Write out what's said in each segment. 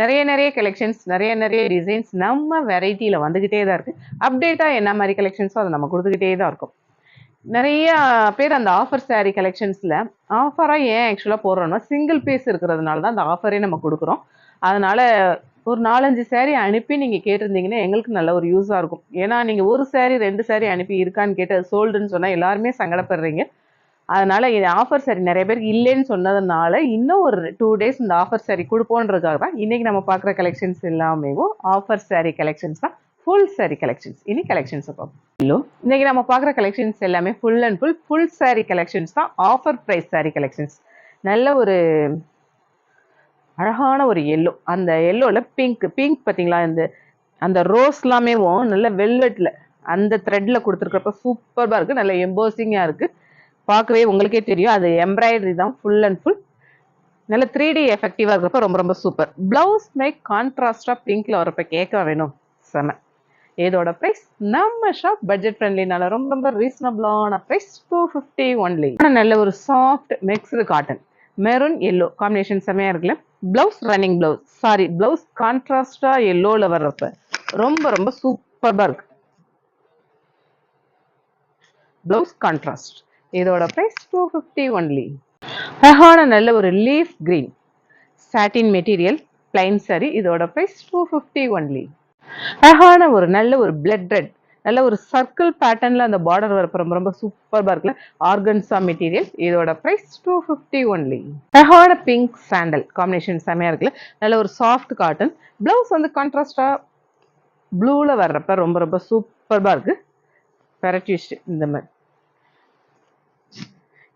நிறைய நிறைய கலெக்ஷன்ஸ் நிறைய நிறைய டிசைன்ஸ் நம்ம வெரைட்டியில் வந்துக்கிட்டே தான் இருக்குது அப்டேட்டாக என்ன மாதிரி கலெக்ஷன்ஸோ அதை நம்ம கொடுத்துக்கிட்டே தான் இருக்கும். நிறைய பேர் அந்த ஆஃபர் saree கலெக்ஷன்ஸில் ஆஃபராக ஏன் ஆக்சுவலாக போடுறோம்னா சிங்கிள் பீஸ் இருக்கிறதுனால தான் அந்த ஆஃபரே நம்ம கொடுக்குறோம். அதனால் ஒரு நாலஞ்சு saree அனுப்பி நீங்கள் கேட்டிருந்தீங்கன்னா எங்களுக்கு நல்ல ஒரு யூஸாக இருக்கும். ஏன்னா நீங்கள் ஒரு சேரீ ரெண்டு சேரீ அனுப்பி இருக்கான்னு கேட்டு அது சோல்டுன்னு சொன்னால் எல்லாருமே சங்கடப்படுறீங்க. அதனால் ஆஃபர் சரி நிறைய பேருக்கு இல்லைன்னு சொன்னதுனால இன்னும் ஒரு டூ டேஸ் இந்த ஆஃபர் saree கொடுப்போன்றதுக்காக தான் இன்றைக்கி நம்ம பார்க்குற கலெக்ஷன்ஸ் எல்லாமே ஆஃபர் சாரி கலெக்ஷன்ஸ் தான். ஃபுல் சாரி கலெக்ஷன்ஸ் இனி கலெக்ஷன்ஸ் பார்ப்போம். ஹலோ இன்றைக்கி நம்ம பார்க்குற கலெக்ஷன்ஸ் எல்லாமே full and full full sari collections தான். ஆஃபர் ப்ரைஸ் சாரி கலெக்ஷன்ஸ் நல்ல ஒரு அழகான ஒரு எல்லோ அந்த எல்லோவில் பிங்க் பிங்க் பார்த்தீங்களா? இந்த அந்த ரோஸ் எல்லாமே நல்ல வெல்வெட்டில் அந்த த்ரெட்டில் கொடுத்துருக்கப்ப சூப்பராக இருக்குது நல்ல எம்போசிங்காக இருக்குது பார்க்கவே உங்களுக்கே தெரியும். அது எம்ப்ராய்டரி தான் ஃபுல் அண்ட் ஃபுல் நல்ல த்ரீ டி எஃபெக்டிவாக இருக்கிறப்ப ரொம்ப ரொம்ப சூப்பர் ப்ளவுஸ் மேக் கான்ட்ராஸ்டாக பிங்க்ல வரப்ப கேட்க வேணும்? செம. இதோட ப்ரைஸ் நம்ம ஷாப் பட்ஜெட் ஃப்ரெண்ட்லினால ரொம்ப ரொம்ப ரீசனபிளான ப்ரைஸ் டூ ஃபிஃப்டி ஒன்லி நல்ல ஒரு soft mixed cotton maroon yellow combination செமையாக இருக்குல்ல? Blouse running blouse sari blouse கான்ட்ராஸ்டாக எல்லோவில் வர்றப்ப ரொம்ப ரொம்ப சூப்பராக இருக்கு. ப்ளவுஸ் கான்ட்ராஸ்ட் இதோட ப்ரைஸ் டூ ஃபிஃப்டி ஒன்லி அழகான நல்ல ஒரு leaf green satin material plain sari இதோட ப்ரைஸ் டூ ஃபிஃப்டி ஒன்லி அழகான ஒரு நல்ல ஒரு பிளட் ரெட் நல்ல ஒரு சர்க்கிள் பேட்டர்னில் அந்த பார்டர் வரப்ப ரொம்ப ரொம்ப சூப்பராக இருக்குல்ல ஆர்கன்ஸா மெட்டீரியல் இதோட ப்ரைஸ் டூ ஃபிஃப்டி ஒன்லி அழகான பிங்க் சாண்டல் காம்பினேஷன் செமையாக இருக்குல்ல நல்ல ஒரு சாஃப்ட் காட்டன் ப்ளவுஸ் வந்து கான்ட்ராஸ்டாக ப்ளூவில் வர்றப்ப ரொம்ப ரொம்ப சூப்பராக இருக்குது பெரட்டிஸ்ட் இந்த மாதிரி.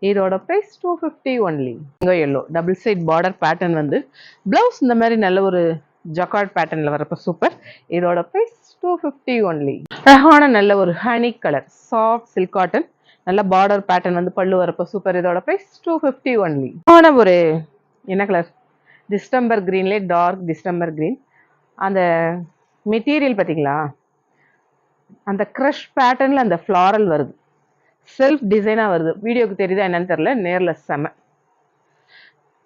இதோட ப்ரைஸ் டூ ஃபிஃப்டி ஒன்லி இங்கே yellow double side border pattern வந்து ப்ளவுஸ் இந்த மாதிரி நல்ல ஒரு ஜக்கார்ட் பேட்டர்னில் வரப்போ சூப்பர் இதோட ப்ரைஸ் டூ ஃபிஃப்டி ஒன்லி அழகான நல்ல ஒரு honey colour soft silk cotton நல்ல பார்டர் பேட்டர்ன் வந்து பல்லு வரப்போ சூப்பர் இதோட ப்ரைஸ் டூ ஃபிஃப்டி ஒன்லி ஆன ஒரு என்ன கலர் டிஸ்டம்பர் க்ரீன்லே டார்க் டிஸ்டம்பர் க்ரீன் அந்த மெட்டீரியல் பார்த்தீங்களா அந்த க்ரஷ் பேட்டர்னில் அந்த ஃப்ளாரல் வருது. செல்ஃப் டிசைனாக வருது. வீடியோக்கு தெரியுதா என்னன்னு தெரில நேரில் செம.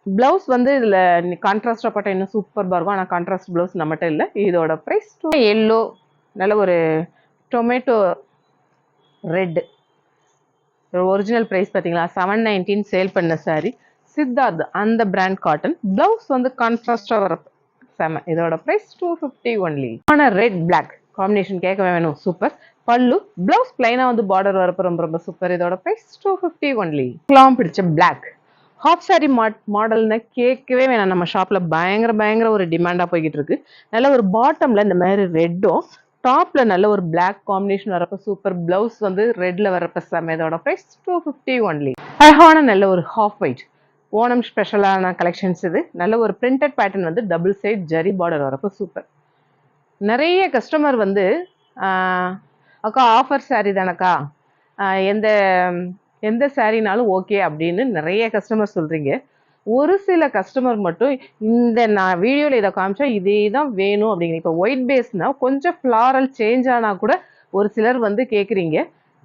ப்ளவுஸ் வந்து இதில் கான்ட்ராஸ்டாக போட்டால் இன்னும் சூப்பர் இருக்கும். ஆனால் கான்ட்ராஸ்ட் ப்ளவுஸ் நம்மகிட்ட இல்லை. இதோட ப்ரைஸ் எல்லோ நல்ல ஒரு டொமேட்டோ ரெட் ஒரிஜினல் ப்ரைஸ் பார்த்தீங்களா? செவன் நைன்டீன் சேல் பண்ண சாரி சித்தார்த் அந்த பிராண்ட் காட்டன் ப்ளவுஸ் வந்து கான்ட்ராஸ்டாக வர செம. இதோட ப்ரைஸ் டூ ஃபிஃப்டி ஒன்லி ஆனால் ரெட் பிளாக் காம்பினேஷன் கேட்கவே வேணும். சூப்பர் பல்லு பிளவுஸ் பிளைனாக வந்து பார்டர் வரப்போ ரொம்ப ரொம்ப சூப்பர் இதோட price two fifty only glam பிடிச்ச பிளாக் ஹாஃப் சாரி மாட் மாடல்னு கேட்கவே வேணாம். நம்ம ஷாப்பில் பயங்கர பயங்கர ஒரு டிமாண்டாக போய்கிட்டு இருக்கு. நல்ல ஒரு பாட்டமில் இந்த மாதிரி ரெட்டும் டாப்பில் நல்ல ஒரு பிளாக் காம்பினேஷன் வரப்போ சூப்பர் ப்ளவுஸ் வந்து ரெட்டில் வரப்போ செம்ம இதோட ப்ரைஸ் டூ ஃபிஃப்டி ஒன்லி அழகான நல்ல ஒரு ஹாஃப் ஒயிட் ஓணம் ஸ்பெஷலான கலெக்ஷன்ஸ் இது. நல்ல ஒரு பிரிண்டட் பேட்டர்ன் வந்து டபுள் சைட் ஜரி பார்டர் வரப்போ சூப்பர் நிறைய கஸ்டமர் வந்து அக்கா ஆஃபர் சாரீ தானக்கா? எந்த எந்த சாரினாலும் ஓகே அப்படின்னு நிறைய கஸ்டமர் சொல்கிறீங்க ஒரு சில கஸ்டமர் மட்டும் இந்த நான் வீடியோவில் இதை காமிச்சா இதே தான் வேணும் அப்படிங்கிற இப்போ ஒயிட் பேஸ்னால் கொஞ்சம் ஃப்ளாரல் சேஞ்ச் ஆனால் கூட ஒரு சிலர் வந்து கேட்குறீங்க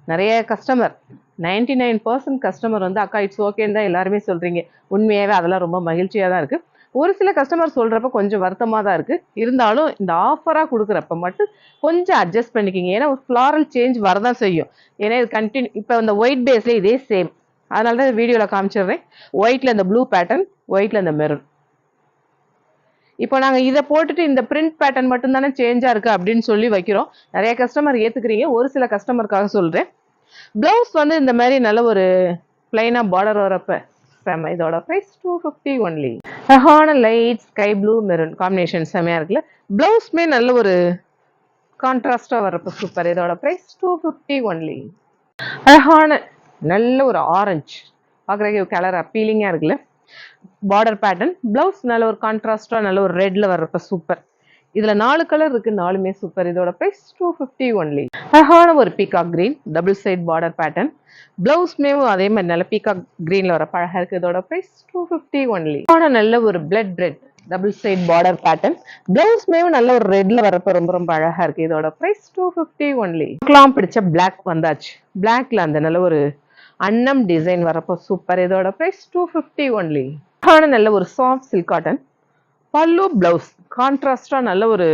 நிறைய கஸ்டமர் 99% நைன் பர்சன்ட் கஸ்டமர் வந்து அக்கா இட்ஸ் ஓகேன்னு தான் எல்லாருமே சொல்கிறீங்க உண்மையாகவே அதெல்லாம் ரொம்ப மகிழ்ச்சியாக தான் இருக்குது ஒரு சில கஸ்டமர் சொல்கிறப்ப கொஞ்சம் வருத்தமாக தான் இருக்குது இருந்தாலும் இந்த ஆஃபராக கொடுக்குறப்ப மட்டும் கொஞ்சம் அட்ஜஸ்ட் பண்ணிக்கிங்க. ஏன்னா ஒரு ஃப்ளாரல் சேஞ்ச் வரதான் செய்யும். ஏன்னா இது கண்டினியூ இப்போ இந்த ஒயிட் பேஸில் இதே சேம் அதனால தான் வீடியோவில் காமிச்சிடுறேன். ஒயிட்டில் இந்த ப்ளூ பேட்டர்ன் ஒயிட்டில் இந்த மெரூன் இப்போ நாங்கள் இதை போட்டுட்டு இந்த பிரிண்ட் பேட்டர்ன் மட்டும் தானே சேஞ்சாக இருக்குது அப்படின்னு சொல்லி வைக்கிறோம். நிறைய கஸ்டமர் ஏற்றுக்கிறீங்க ஒரு சில கஸ்டமருக்காக சொல்கிறேன் ப்ளவுஸ் வந்து இந்த மாதிரி நல்ல ஒரு பிளைனாக பார்டர் வரப்போ செம்ம இதோட ப்ரைஸ் டூ ஃபிஃப்டி ஒன்லி அழகான light sky blue maroon combination செம்மையாக இருக்குல்ல? ப்ளவுஸ்மே நல்ல ஒரு கான்ட்ராஸ்டாக வரப்போ சூப்பர் இதோட ப்ரைஸ் டூ ஃபிஃப்டி ஒன்லி அழகான நல்ல ஒரு ஆரஞ்சு பார்க்குற கலர் அப்பீலிங்காக இருக்குல்ல? பார்டர் பேட்டர்ன் ப்ளவுஸ் நல்ல ஒரு கான்ட்ராஸ்டாக நல்ல ஒரு ரெட்டில் வர்றப்ப சூப்பர் இதுல நாலு கலர் இருக்கு நாலுமே சூப்பர் இதோட பிரைஸ் டூ ஃபிஃப்டி ஒன்லி அழகான ஒரு peacock green double side border pattern பிளவுஸ்மேவும் அதே மாதிரி நல்ல பீகாக் கிரீன்ல வர பழகா இருக்கு. இதோட பிரைஸ் டூ ஃபிஃப்டி ஒன்லி நல்ல ஒரு blood red double side border pattern பிளவுஸ்மேவும் நல்ல ஒரு ரெட்ல வரப்ப ரொம்ப ரொம்ப அழகா இருக்கு. இதோட price two fifty only glam பிடிச்ச பிளாக் வந்தாச்சு. பிளாக்ல அந்த நல்ல ஒரு அன்னம் டிசைன் வரப்போ சூப்பர் இதோட பிரைஸ் டூ ஃபிஃப்டி ஒன்லி நல்ல ஒரு soft silk cotton pallu blouse கான்ட்ராஸ்டாக நல்ல ஒரு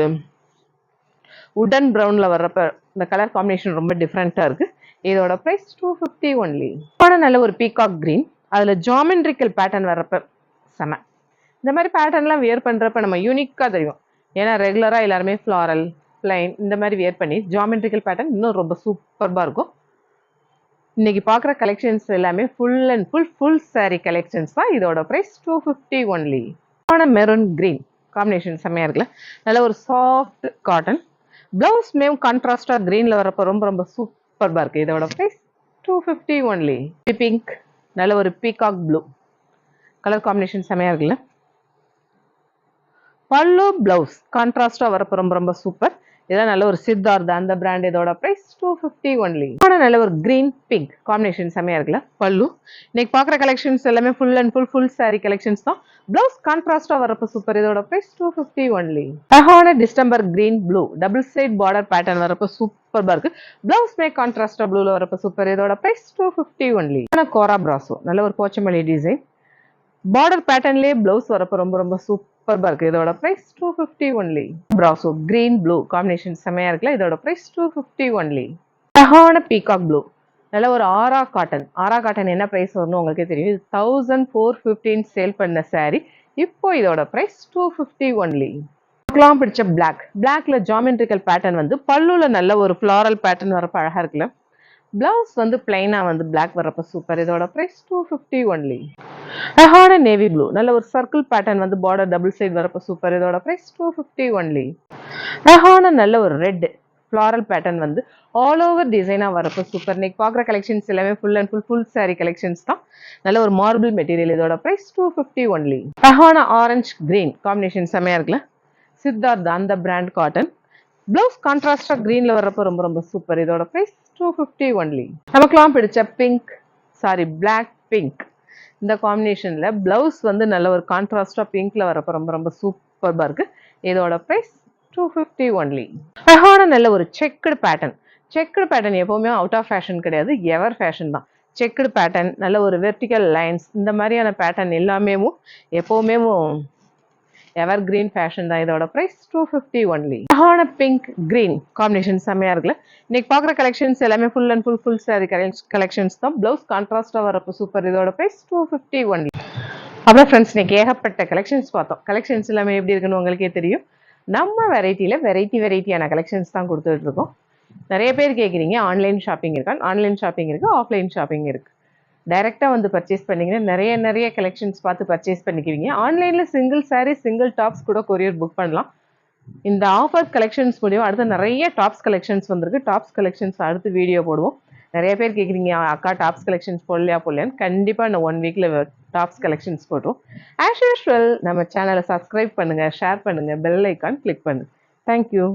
உடன் ப்ரௌனில் வர்றப்ப இந்த கலர் காம்பினேஷன் ரொம்ப டிஃப்ரெண்ட்டாக இருக்குது இதோட ப்ரைஸ் டூ ஃபிஃப்டி ஒன்லி படம் நல்ல ஒரு பீகாக் க்ரீன் அதில் ஜாமெண்ட்ரிக்கல் பேட்டர்ன் வர்றப்ப செம. இந்த மாதிரி பேட்டர்ன்லாம் வியர் பண்ணுறப்ப நம்ம யூனிக்காக தெரியும். ஏன்னா ரெகுலராக எல்லாருமே ஃப்ளாரல் பிளைன் இந்த மாதிரி வியர் பண்ணி ஜாமெண்ட்ரிக்கல் பேட்டர்ன் இன்னும் ரொம்ப சூப்பர்பாக இருக்கும். இன்றைக்கி பார்க்குற கலெக்ஷன்ஸ் எல்லாமே full and full full sari collections தான் இதோட price two fifty only maroon green combination செம்மையாக இருக்குல்ல? நல்ல ஒரு சாஃப்ட் காட்டன் ப்ளவுஸ் மேம் கான்ட்ராஸ்டாக க்ரீனில் வரப்போ ரொம்ப ரொம்ப சூப்பர்பாக இருக்குது இதோட price two fifty only pink நல்ல ஒரு பீகாக் ப்ளூ கலர் காம்பினேஷன் செம்மையாக இருக்குல்ல? பல்லு ப்ளவுஸ் கான்ட்ராஸ்டாக வரப்போ ரொம்ப ரொம்ப சூப்பர் இதான் நல்ல ஒரு சித்தார்த் அந்த பிராண்ட் இதோட ப்ரைஸ் டூ ஃபிஃப்டி ஒன்லி நல்ல ஒரு கிரீன் பிங்க் காம்பினேஷன் செம்மையா இருக்குல்ல? பல்லு. இன்னைக்கு பார்க்குற கலெக்ஷன்ஸ் எல்லாமே full and full full sari collections தான். ப்ளவுஸ் கான்ட்ராஸ்டாக வரப்போ சூப்பர் இதோட ப்ரைஸ் டூ ஃபிஃப்டி ஒன்லி அழகான distemper green blue double side border pattern வரப்போ சூப்பர்பா இருக்கு. ப்ளவுஸ் மே கான்ட்ராஸ்டா ப்ளூல வரப்போ சூப்பர் இதோட price two fifty only kora brasso நல்ல ஒரு போச்சமல்லி டிசைன் பார்டர் பேட்டர்ன்லேயே பிளவுஸ் வரப்போ ரொம்ப ரொம்ப சூப்பர் சூப்பர்பா இருக்கு. இதோட price two fifty only brasso green blue combination செமையா இருக்குல்ல? இதோட ப்ரைஸ் டூ ஃபிஃப்டி ஒன்லி அழகான பீகாக் ப்ளூ நல்ல ஒரு ஆரா காட்டன் ஆரா காட்டன் என்ன ப்ரைஸ் வரும்னு உங்களுக்கே தெரியும். இது தௌசண்ட் ஃபோர் ஃபிஃப்டின் சேல் பண்ண சாரி இப்போ இதோட ப்ரைஸ் டூ ஃபிஃப்டி ஒன்லி பிடிச்ச பிளாக் பிளாக்ல ஜாமெட்ரிக்கல் பேட்டர்ன் வந்து பல்லுல நல்ல ஒரு ஃப்ளாரல் பேட்டர்ன் வரப்ப அழகா இருக்குல்ல? பிளவுஸ் வந்து பிளைனாக வந்து பிளாக் வரப்ப சூப்பர் இதோட ப்ரைஸ் டூ ஃபிஃப்டி ஒன்லி அழகான நேவி ப்ளூ நல்ல ஒரு சர்க்கிள் பேட்டர்ன் வந்து பார்டர் டபுள் சைட் வரப்போ சூப்பர் இதோட ப்ரைஸ் டூ ஃபிஃப்டி ஒன்லி அழகான நல்ல ஒரு ரெட் ஃப்ளாரல் பேட்டர்ன் வந்து ஆல் ஓவர் டிசைனாக வரப்போ சூப்பர் இன்னைக்கு பார்க்குற கலெக்ஷன்ஸ் எல்லாமே full and full full sari collections தான். நல்ல ஒரு மார்பிள் மெட்டீரியல் இதோட ப்ரைஸ் டூ ஃபிஃப்டி ஒன்லி அழகான ஆரஞ்ச் கிரீன் காம்பினேஷன் செமையாக இருக்குல்ல? சித்தார்த் அந்த பிராண்ட் காட்டன் ப்ளவுஸ் கான்ட்ராஸ்டாக கிரீன்ல வர்றப்போ ரொம்ப ரொம்ப சூப்பர் இதோட ப்ரைஸ் டூ ஃபிஃப்டி ஒன்லி நமக்குலாம் பிடிச்ச பிங்க் சாரி பிளாக் பிங்க் இந்த காம்பினேஷனில் ப்ளவுஸ் வந்து நல்ல ஒரு கான்ட்ராஸ்டாக பிங்க்ல வரப்போ ரொம்ப ரொம்ப சூப்பர்பா இருக்கு. இதோட ப்ரைஸ் டூ ஃபிஃப்டி ஒன்லி அழகான நல்ல ஒரு செக்குடு பேட்டர்ன் செக்குடு பேட்டர்ன் எப்போவுமே அவுட் ஆஃப் ஃபேஷன் கிடையாது எவர் ஃபேஷன் தான். செக்குடு பேட்டர்ன் நல்ல ஒரு வெர்டிக்கல் லைன்ஸ் இந்த மாதிரியான பேட்டர்ன் எல்லாமே எப்போவுமே எவர் கிரீன் ஃபேஷன் தான் இதோட ப்ரைஸ் டூ ஃபிஃப்டி ஒன்லி அழகான பிங்க் கிரீன் காம்பினேஷன் செம்மையா இருக்குல்ல? இன்னைக்கு பார்க்குற கலெக்ஷன்ஸ் எல்லாமே full and full full sari collections தான். ப்ளவுஸ் கான்ட்ராஸ்டாக வரப்போ சூப்பர் இதோட ப்ரைஸ் டூ ஃபிஃப்டி ஒன்லி அப்புறம் ஃப்ரெண்ட்ஸ் இன்னைக்கு ஏகப்பட்ட கலெக்ஷன்ஸ் பார்த்தோம். கலெக்ஷன்ஸ் எல்லாமே எப்படி இருக்குன்னு உங்களுக்கே தெரியும். நம்ம வெரைட்டியில் வெரைட்டி வெரைட்டியான கலெக்ஷன்ஸ் தான் கொடுத்துட்டு இருக்கோம். நிறைய பேர் கேட்குறீங்க ஆன்லைன் ஷாப்பிங் இருக்கான் ஆன்லைன் ஷாப்பிங் இருக்குது ஆஃப்லைன் ஷாப்பிங் இருக்குது டைரெக்டாக வந்து பர்ச்சேஸ் பண்ணிங்கன்னா நிறைய நிறைய கலெக்ஷன்ஸ் பார்த்து பர்ச்சேஸ் பண்ணிக்குவீங்க. ஆன்லைனில் சிங்கிள் சாரீ சிங்கிள் டாப்ஸ் கூட கொரியர் புக் பண்ணலாம். இந்த ஆஃபர் கலெக்ஷன்ஸ் முடியும் அடுத்து நிறைய டாப்ஸ் கலெக்ஷன்ஸ் வந்திருக்கு. டாப்ஸ் கலெக்ஷன்ஸ் அடுத்து வீடியோ போடுவோம். நிறைய பேர் கேட்குறீங்க அக்கா டாப்ஸ் கலெக்ஷன்ஸ் போடலையா போடலையான்னு. கண்டிப்பாக நான் ஒன் வீக்கில் டாப்ஸ் கலெக்ஷன்ஸ் போடுறோம் ஆஸ் யூஷுவல் நம்ம சேனலை சப்ஸ்கிரைப் பண்ணுங்கள் ஷேர் பண்ணுங்கள் பெல் ஐக்கான் கிளிக் பண்ணுங்கள் தேங்க்யூ